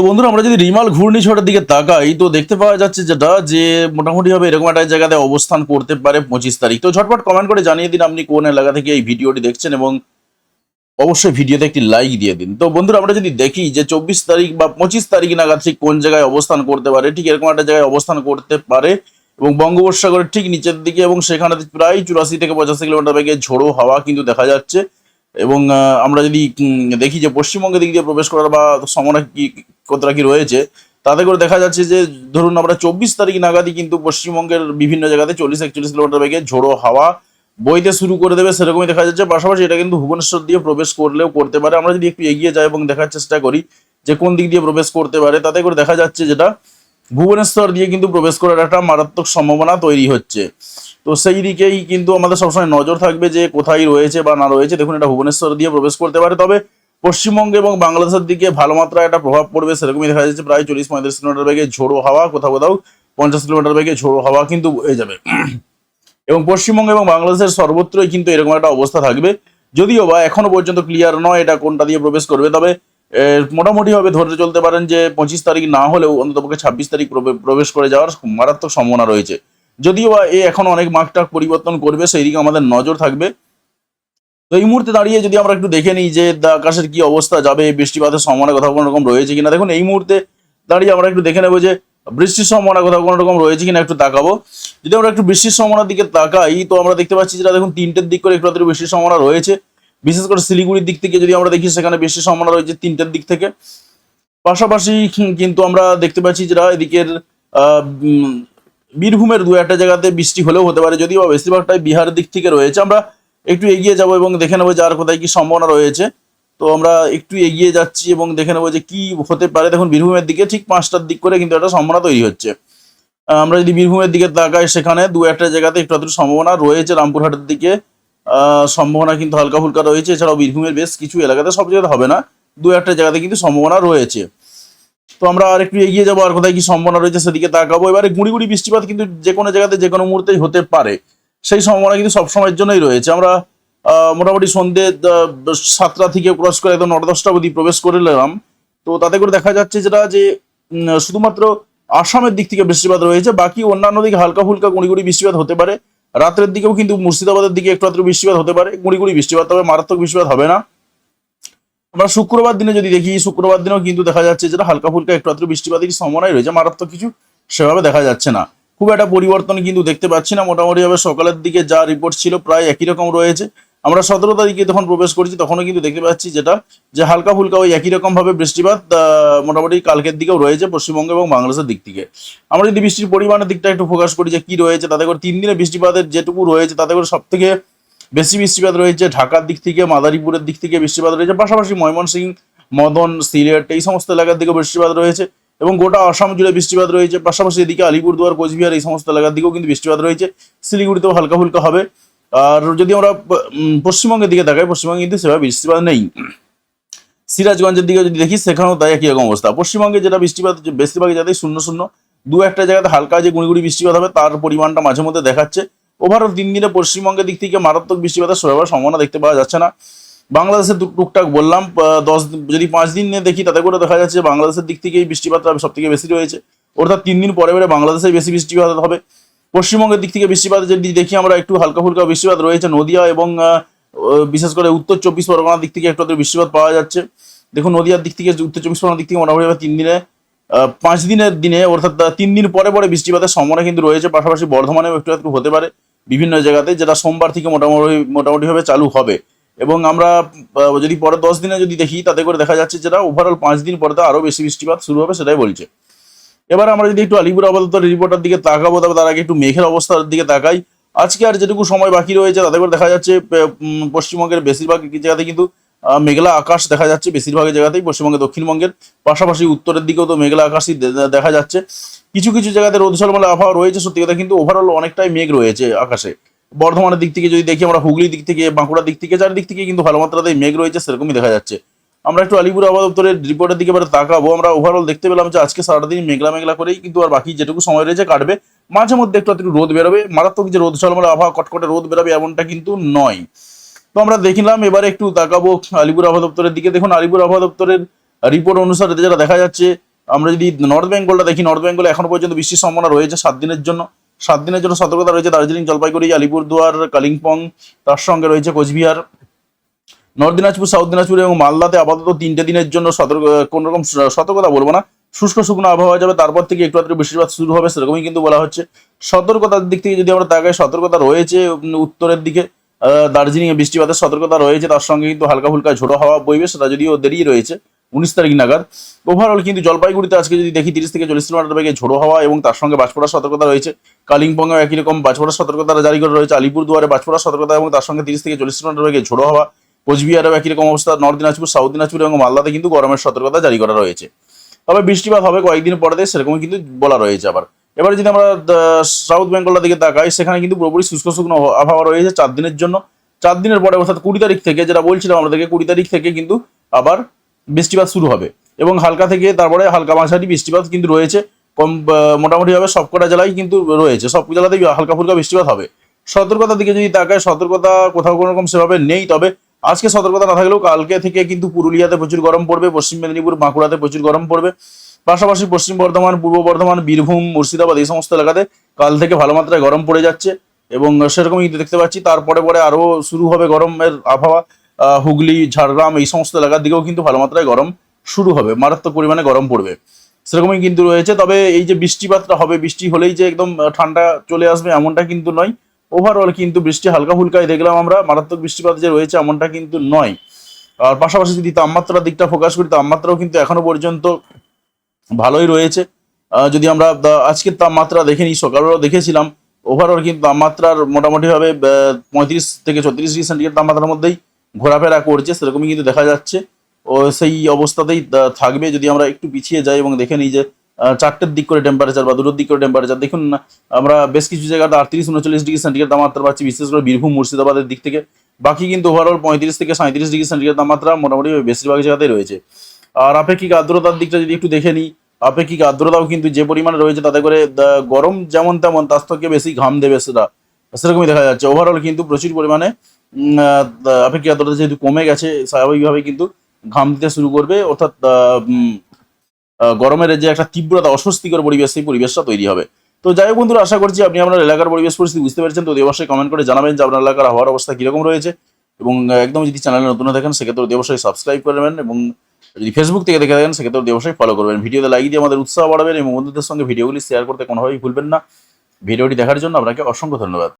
তো বন্ধুরা, আমরা যদি রিমাল ঘূর্ণিঝড়ের দিকে তাকাই, তো দেখতে পাওয়া যাচ্ছে যেটা যে মোটামুটি ভাবে এরকম একটা জায়গাতে অবস্থান করতে পারে পঁচিশ তারিখ। তো ঝটপট কমেন্ট করে জানিয়ে দিন আপনি কোন এলাকা থেকে এই ভিডিওটি দেখছেন এবং অবশ্যই ভিডিওতে একটি লাইক দিয়ে দিন। তো বন্ধুরা, আমরা যদি দেখি যে চব্বিশ তারিখ বা পঁচিশ তারিখ নাগাদ ঠিক কোন জায়গায় অবস্থান করতে পারে, ঠিক এরকম একটা জায়গায় অবস্থান করতে পারে এবং বঙ্গোপসাগরের ঠিক নিচের দিকে এবং সেখানে প্রায় চুরাশি থেকে পঁচাশি কিলোমিটার বেগে ঝোড়ো হাওয়া কিন্তু দেখা যাচ্ছে। এবং আমরা যদি দেখি যে পশ্চিমবঙ্গের দিক দিয়ে প্রবেশ করার বা সমনা কি কতটা কি রয়েছে, তাতে করে দেখা যাচ্ছে যে, ধরুন আমরা চব্বিশ তারিখ নাগাদই কিন্তু পশ্চিমবঙ্গের বিভিন্ন জায়গাতে চল্লিশ, একচল্লিশ কিলোমিটার বেগে ঝোড়ো হাওয়া বইতে শুরু করে দেবে, সেরকমই দেখা যাচ্ছে। পাশাপাশি এটা কিন্তু ভুবনেশ্বর দিয়ে প্রবেশ করলেও করতে পারে। আমরা যদি একটু এগিয়ে যাই এবং দেখার চেষ্টা করি যে কোন দিক দিয়ে প্রবেশ করতে পারে, তাতে করে দেখা যাচ্ছে যেটা ভুবনেশ্বর দিয়ে কিন্তু প্রবেশ করার একটা মারাত্মক সম্ভাবনা তৈরি হচ্ছে। তো সেই দিকেই কিন্তু আমাদের সবসময় নজর থাকবে যে কোথায় রয়েছে বা না রয়েছে। দেখুন, এটা ভুবনেশ্বর দিয়ে প্রবেশ করতে পারে, তবে পশ্চিমবঙ্গে এবং বাংলাদেশের দিকে ভালো মাত্রায় একটা প্রভাব পড়বে সেরকমই দেখা যাচ্ছে। প্রায় চল্লিশ পঁয়ত্রিশ কিলোমিটার বেগে ঝোড়ো হাওয়া, কোথাও কোথাও পঞ্চাশ কিলোমিটার বেগে ঝোড়ো হাওয়া কিন্তু হয়ে যাবে। এবং পশ্চিমবঙ্গ এবং বাংলাদেশের সর্বত্রই কিন্তু এরকম একটা অবস্থা থাকবে। যদিও বা এখনও পর্যন্ত ক্লিয়ার নয় এটা কোনটা দিয়ে প্রবেশ করবে, তবে এর মোটামুটি ভাবে ধরে চলতে পারেন যে পঁচিশ তারিখ না হলেও অন্ততপক্ষে ছাব্বিশ তারিখ প্রবে- প্রবেশ করে যাওয়ার মারাত্মক সম্ভাবনা রয়েছে। যদিও বা এ এখন অনেক মার্কটা পরিবর্তন করবে, সেই দিকে আমাদের নজর থাকবে। তো এই মুহূর্তে দাঁড়িয়ে যদি আমরা একটু দেখে নিই যে আকাশের কি অবস্থা, যাবে বৃষ্টিপাতের সম্ভাবনা কোথাও কোনো রকম রয়েছে কিনা? দেখুন, এই মুহূর্তে দাঁড়িয়ে আমরা একটু দেখে নেব যে বৃষ্টির সম্ভাবনা কোথাও কোনো রকম রয়েছে কিনা একটু তাকাবো। যদি আমরা একটু বৃষ্টির সম্ভাবনার দিকে তাকাই, তো আমরা দেখতে পাচ্ছি যেটা দেখুন, তিনটের দিক করে একটু বৃষ্টির সম্ভাবনা রয়েছে। বিশেষ করে শিলিগুড়ির দিক থেকে যদি আমরা দেখি, সেখানে বৃষ্টির সম্ভাবনা রয়েছে তিনটের দিক থেকে। পাশাপাশি, কিন্তু আমরা দেখতে পাচ্ছি যেটা এদিকের বীরভূমের দু একটা জায়গাতে বৃষ্টি হলেও হতে পারে, যদিও বা বেশিরভাগটাই বিহারের দিক থেকে রয়েছে। আমরা একটু এগিয়ে যাব এবং দেখে নেব যে আর কোথায় কি সম্ভাবনা রয়েছে। তো আমরা একটু এগিয়ে যাচ্ছি এবং দেখে নেব যে কি হতে পারে। দেখুন, বীরভূমের দিকে ঠিক পাঁচটার দিক করে কিন্তু একটা সম্ভাবনা তৈরি হচ্ছে। আমরা যদি বীরভূমের দিকে তাকাই, সেখানে দু একটা জায়গাতে একটু আধটু সম্ভাবনা রয়েছে রামপুরহাটের দিকে। সম্ভাবনা কিন্তু হালকা ফুলকা রয়েছে। এছাড়াও বীরভূমের বেশ কিছু এলাকাতে সব জায়গাতে হবে না। দু একটা জায়গাতে কিন্তু সম্ভাবনা রয়েছে। তো আমরা আর একটু এগিয়ে যাব, আর কোথায় কি সম্ভাবনা রয়েছে সেদিকে তাকাবো। এবারে গুড়ি গুড়ি বৃষ্টিপাত কিন্তু যে কোনো জায়গাতে, যে কোনো মুহূর্তেই হতে পারে। সেই সম্ভাবনা কিন্তু সবসময়ের জন্যই রয়েছে। আমরা মোটামুটি সন্ধ্যে সাতটা থেকে ক্রস করে একদম নটা দশটা অবধি প্রবেশ করে নিলাম তো তাতে করে দেখা যাচ্ছে যেটা যে শুধুমাত্র আসামের দিক থেকে বৃষ্টিপাত রয়েছে। বাকি অন্যান্য দিকে হালকা ফুলকা গুঁড়ি বৃষ্টিপাত হতে পারে। রাত্রের দিকেও কিন্তু মুর্শিদাবাদের দিকে একটু বৃষ্টিপাত হতে পারে। গুঁড়ি বৃষ্টিপাত তবে মারাত্মক বৃষ্টিপাত হবে না। আমরা শুক্রবার দিনে যদি দেখি, শুক্রবার দিনেও কিন্তু দেখা যাচ্ছে যেটা হালকা ফুলকা, একটু আধটু বৃষ্টিপাতের সম্ভাবনাই রয়েছে? মারাত্মক কিছু সেভাবে দেখা যাচ্ছে না। খুব একটা পরিবর্তন কিন্তু দেখতে পাচ্ছি না। মোটামুটি ভাবে সকালের দিকে যা রিপোর্ট ছিল প্রায় একই রকম রয়েছে। আমরা সতেরো তারিখে যখন প্রবেশ করেছি, তখনও কিন্তু দেখতে পাচ্ছি যেটা, যে হালকা ফুলকা ওই একই রকম ভাবে বৃষ্টিপাত মোটামুটি কালকের দিকেও রয়েছে পশ্চিমবঙ্গ এবং বাংলাদেশের দিক থেকে। আমরা যদি বৃষ্টির পরিমাণের দিকটা একটু ফোকাস করি যে কি রয়েছে, তাতে করে তিন দিনে বৃষ্টিপাতের যেটুকু রয়েছে, তাতে করে সব থেকে বেশি বৃষ্টিপাত রয়েছে, ঢাকার দিক থেকে, মাদারীপুরের দিক থেকে বৃষ্টিপাত রয়েছে, পাশাপাশি ময়মনসিং, মদন, সিলেট, এই সমস্ত এলাকার দিকে বৃষ্টিপাত রয়েছে এবং গোটা আসাম জুড়ে বৃষ্টিপাত রয়েছে। পাশাপাশি এদিকে আলিপুরদুয়ার, কোচবিহার এই সমস্ত এলাকার দিকেও কিন্তু বৃষ্টিপাত রয়েছে। শিলিগুড়িতেও হালকা ফুলকা হবে। আর যদি আমরা পশ্চিমবঙ্গের দিকে তাকাই, পশ্চিমবঙ্গে কিন্তু সেভাবে বৃষ্টিপাত নেই। সিরাজগঞ্জের দিকে যদি দেখি, সেখানেও তাই একই রকম অবস্থা। পশ্চিমবঙ্গে যেটা বৃষ্টিপাত বেশিরভাগ জায়গায় শূন্য শূন্য দু একটা জায়গাতে হালকা যে গুঁড়ি বৃষ্টিপাত হবে, তার পরিমাণটা মাঝে মধ্যে দেখাচ্ছে। ওভারঅল দিন দিনে পশ্চিমবঙ্গের দিক থেকে মারাত্মক বৃষ্টিপাতের সেভাবে সম্ভাবনা দেখতে পাওয়া যাচ্ছে না। বাংলাদেশের টুক- টুকটাক বললাম দশ যদি পাঁচ দিন দেখি, তাতে করে দেখা যাচ্ছে বাংলাদেশের দিক থেকেই বৃষ্টিপাতটা সব থেকে বেশি রয়েছে। অর্থাৎ তিন দিন পরে পরে বাংলাদেশে বেশি বৃষ্টিপাত হবে। পশ্চিমবঙ্গের দিক থেকে বৃষ্টিপাত যদি দেখি, আমরা একটু হালকা ফুলকা বৃষ্টিপাত রয়েছে নদিয়া এবং বিশেষ করে উত্তর চব্বিশ পরগনার দিক থেকে একটু বৃষ্টিপাত পাওয়া যাচ্ছে। দেখুন, নদিয়ার দিক থেকে উত্তর চব্বিশ পরগনার দিক থেকে মোটামুটি তিন দিনে পাঁচ দিনের দিনে, অর্থাৎ তিন দিন পরে পরে বৃষ্টিপাতের সম্ভাবনা কিন্তু রয়েছে। পাশাপাশি বর্ধমানেও একটু একটু হতে পারে। বিভিন্ন জায়গাতে, যেটা সোমবার থেকে মোটামুটি, মোটামুটিভাবে চালু হবে। এবং আমরা যদি পরে দশ দিনে যদি দেখি, তাতে করে দেখা যাচ্ছে যেটা ওভারঅল পাঁচ দিন পরে তো আরও বেশি বৃষ্টিপাত শুরু হবে, সেটাই বলছে। এবার আমরা যদি একটু আলিপুর আপাতত রিপোর্টের দিকে তাকাবো, তবে তার আগে একটু মেঘের অবস্থার দিকে তাকাই। আজকে আর যেটুকু সময় বাকি রয়েছে, তাতে করে দেখা যাচ্ছে পশ্চিমবঙ্গের বেশিরভাগ জায়গাতে কিন্তু মেঘলা আকাশ দেখা যাচ্ছে বেশিরভাগ জায়গাতেই পশ্চিমবঙ্গের দক্ষিণবঙ্গের। পাশাপাশি উত্তরের দিকেও তো মেঘলা আকাশই দেখা যাচ্ছে। কিছু কিছু জায়গাতে রোদ ঝলমলে আবহাওয়া রয়েছে, সত্যি কথা কিন্তু ওভারঅল অনেকটাই মেঘ রয়েছে আকাশে। বর্ধমানের দিক থেকে যদি দেখি আমরা হুগলির দিক থেকে, বাঁকুড়ার দিক থেকে, চারিদিক থেকে কিন্তু ভালো মাত্রাতেই মেঘ রয়েছে, সেরকমই দেখা যাচ্ছে। আমরা একটু আলিপুর আবহাওয়া দপ্তরের রিপোর্টের দিকে এবারে তাকাবো। আমরা ওভারঅল দেখতে পেলাম যে আজকে সারাদিন মেঘলা মেঘলা করেই কিন্তু আর বাকি যেটুকু সময় রয়েছে কাটবে। মাঝে মধ্যে একটু একটু রোদ বেরোবে। মারাত্মক যে রোদ ঝলমলে আবহাওয়া, কটকটে রোদ বেরোবে এমনটা কিন্তু নয়। তো আমরা দেখলাম, এবারে একটু তাকাবো আলিপুর আবহাওয়া দপ্তরের দিকে। দেখুন, আলিপুর আবহাওয়া দপ্তরের রিপোর্ট অনুসারে যেটা দেখা যাচ্ছে, আমরা যদি নর্থ বেঙ্গলটা দেখি নর্থ বেঙ্গলে এখনও পর্যন্ত বৃষ্টির সম্ভাবনা রয়েছে সাত দিনের জন্য। সাত দিনের জন্য সতর্কতা রয়েছে দার্জিলিং, জলপাইগুড়ি, আলিপুরদুয়ার, কালিম্পং, তার সঙ্গে রয়েছে কোচবিহার। নর্থ দিনাজপুর সাউথ দিনাজপুর এবং মালদাতে আপাতত তিনটে দিনের জন্য সতর্ক, কোন রকম সতর্কতা বলব না। শুষ্ক শুকনো আবহাওয়া যাবে, তারপর থেকে একটু আধটু বৃষ্টিপাত শুরু হবে, সেরকমই কিন্তু বলা হচ্ছে। সতর্কতার দিক থেকে যদি আমরা তাকাই, সতর্কতা রয়েছে উত্তরের দিকে। দার্জিলিং এ বৃষ্টিপাতের সতর্কতা রয়েছে, তার সঙ্গে কিন্তু হালকা ফুলকা ঝোড়ো হাওয়া বইবে, সেটা যদিও দেরি রয়েছে, উনিশ তারিখ নাগাদ। ওভারঅল কিন্তু জলপাইগুড়িতে আজকে যদি দেখি তিরিশ থেকে চল্লিশ কিলোমিটার বেগে ঝোড়ো হাওয়া এবং তার সঙ্গে বাজপড়ার সতর্কতা রয়েছে কালিম্পংয়ে একই রকম বাজপড়ার সতর্কতা জারি করে রয়েছে, আলিপুরদুয়ারে বাজপড়ার সতর্কতা এবং তার সঙ্গে তিরিশ থেকে চল্লিশ কিলোমিটার বেগে ঝোড়ো হাওয়া, কোচবিহারেও একই রকম অবস্থা, নর্থ দিনাজপুর, সাউথ দিনাজপুর এবং মালদাতে কিন্তু গরমের সতর্কতা জারি করা রয়েছে। তবে বৃষ্টিপাত হবে কয়েকদিন পরে, সেরকমই কিন্তু বলা রয়েছে আবার। এবারে যদি আমরা সাউথ বেঙ্গলটার দিকে তাকাই, সেখানে কিন্তু পুরোপুরি শুষ্ক শুকনো আবহাওয়া রয়েছে চার দিনের জন্য। চার দিনের পরে, অর্থাৎ কুড়ি তারিখ থেকে, যেটা বলছিলাম আমাদেরকে, কুড়ি তারিখ থেকে কিন্তু আবার বৃষ্টিপাত শুরু হবে। এবং হালকা থেকে তারপরে হালকা মাঝারি বৃষ্টিপাত কিন্তু রয়েছে। কম মোটামুটিভাবে সবকটা জেলায় কিন্তু রয়েছে। সব জেলাতেই হালকা ফুলকা বৃষ্টিপাত হবে। সতর্কতার দিকে যদি তাকায় সতর্কতা কোথাও কোনো রকম সেভাবে নেই। তবে আজকে সতর্কতা না থাকলেও কালকে থেকে কিন্তু পুরুলিয়াতে প্রচুর গরম পড়বে, পশ্চিম মেদিনীপুর, বাঁকুড়াতে প্রচুর গরম পড়বে। পাশাপাশি পশ্চিম বর্ধমান, পূর্ব বর্ধমান, বীরভূম, মুর্শিদাবাদ এই সমস্ত এলাকাতে কাল থেকে ভালো মাত্রায় গরম পড়ে যাচ্ছে এবং সেরকমই দেখতে পাচ্ছি তারপরে পরে আরও শুরু হবে গরমের আবহাওয়া হুগলি, ঝাড়গ্রাম এই সমস্ত এলাকার দিকেও কিন্তু ভালো মাত্রায় গরম শুরু হবে, মারাত্মক পরিমাণে গরম পড়বে। সেরকমই কিন্তু রয়েছে, তবে এই যে বৃষ্টিপাতটা হবে, বৃষ্টি হলেই যে একদম ঠান্ডা চলে আসবে এমনটা কিন্তু নয়। ওভারঅল কিন্তু বৃষ্টি হালকা ফুলকায় দেখলাম আমরা, মারাত্মক বৃষ্টিপাত যে রয়েছে এমনটা কিন্তু নয়। আর পাশাপাশি যদি তাপমাত্রার দিকটা ফোকাস করি, তাপমাত্রাও কিন্তু এখনও পর্যন্ত ভালোই রয়েছে। যদি আমরা আজকের তাপমাত্রা দেখে নিই, সকালবেলাও দেখেছিলাম ওভারঅল কিন্তু তাপমাত্রার মোটামুটিভাবে পঁয়ত্রিশ থেকে ছত্রিশ ডিগ্রি সেন্টিগ্রেড তাপমাত্রার মধ্যেই ঘোরাফেরা করছে, সেরকমই কিন্তু দেখা যাচ্ছে। ও সেই অবস্থাতেই থাকবে। যদি আমরা একটু পিছিয়ে যাই এবং দেখে নিই যে চারটের দিক করে টেম্পারেচার বা দুটোর দিক করে টেম্পারেচার দেখুন, আমরা বেশ কিছু জায়গাতে আটত্রিশ, উনচল্লিশ ডিগ্রি সেন্টিগ্রেড তাপমাত্রা পাচ্ছি, বিশেষ করে বীরভূম, মুর্শিদাবাদের দিক থেকে। বাকি কিন্তু ওভারঅল পঁয়ত্রিশ থেকে সাঁত্রিশ ডিগ্রি সেন্টিগ্রেড তাপমাত্রা মোটামুটি বেশিরভাগ জায়গাতেই রয়েছে। আর আপেক্ষিক আর্দ্রতার দিকটা যদি একটু দেখে নিই আপেক্ষিক আর্দ্রতাও কিন্তু যে পরিমাণে রয়েছে তাতে করে গরম যেমন তেমন তার থেকে বেশি ঘাম দেবে সেটা। সেরকমই দেখা যাচ্ছে। ওভারঅল কিন্তু প্রচুর পরিমাণে আপেক্ষিক আর্দ্রতা যেহেতু কমে গেছে স্বাভাবিকভাবে কিন্তু ঘাম দিতে শুরু করবে। অর্থাৎ গরমের যে একটা তীব্রতা, অস্বস্তিকর পরিবেশ, সেই পরিবেশটা তৈরি হবে। তো যাই হোক বন্ধুরা, আশা করছি আপনি আপনার এলাকার পরিবেশ পরিস্থিতি বুঝতে পেরেছেন। তো অবশ্যই কমেন্ট করে জানাবেন যে আপনার এলাকার আবহাওয়ার অবস্থা কীরকম রয়েছে। এবং একদম যদি চ্যানেলে নতুন থাকেন, সেক্ষেত্রে অতি সাবস্ক্রাইব করবেন এবং যদি ফেসবুক থেকে দেখে থাকেন, সেক্ষেত্রে অতি ফলো করবেন। ভিডিওতে লাইক দিয়ে আমাদের উৎসাহ বাড়াবেন এবং বন্ধুদের সঙ্গে ভিডিওগুলি শেয়ার করতে কোনোভাবেই ভুলবেন না। ভিডিওটি দেখার জন্য আপনাকে অসংখ্য ধন্যবাদ।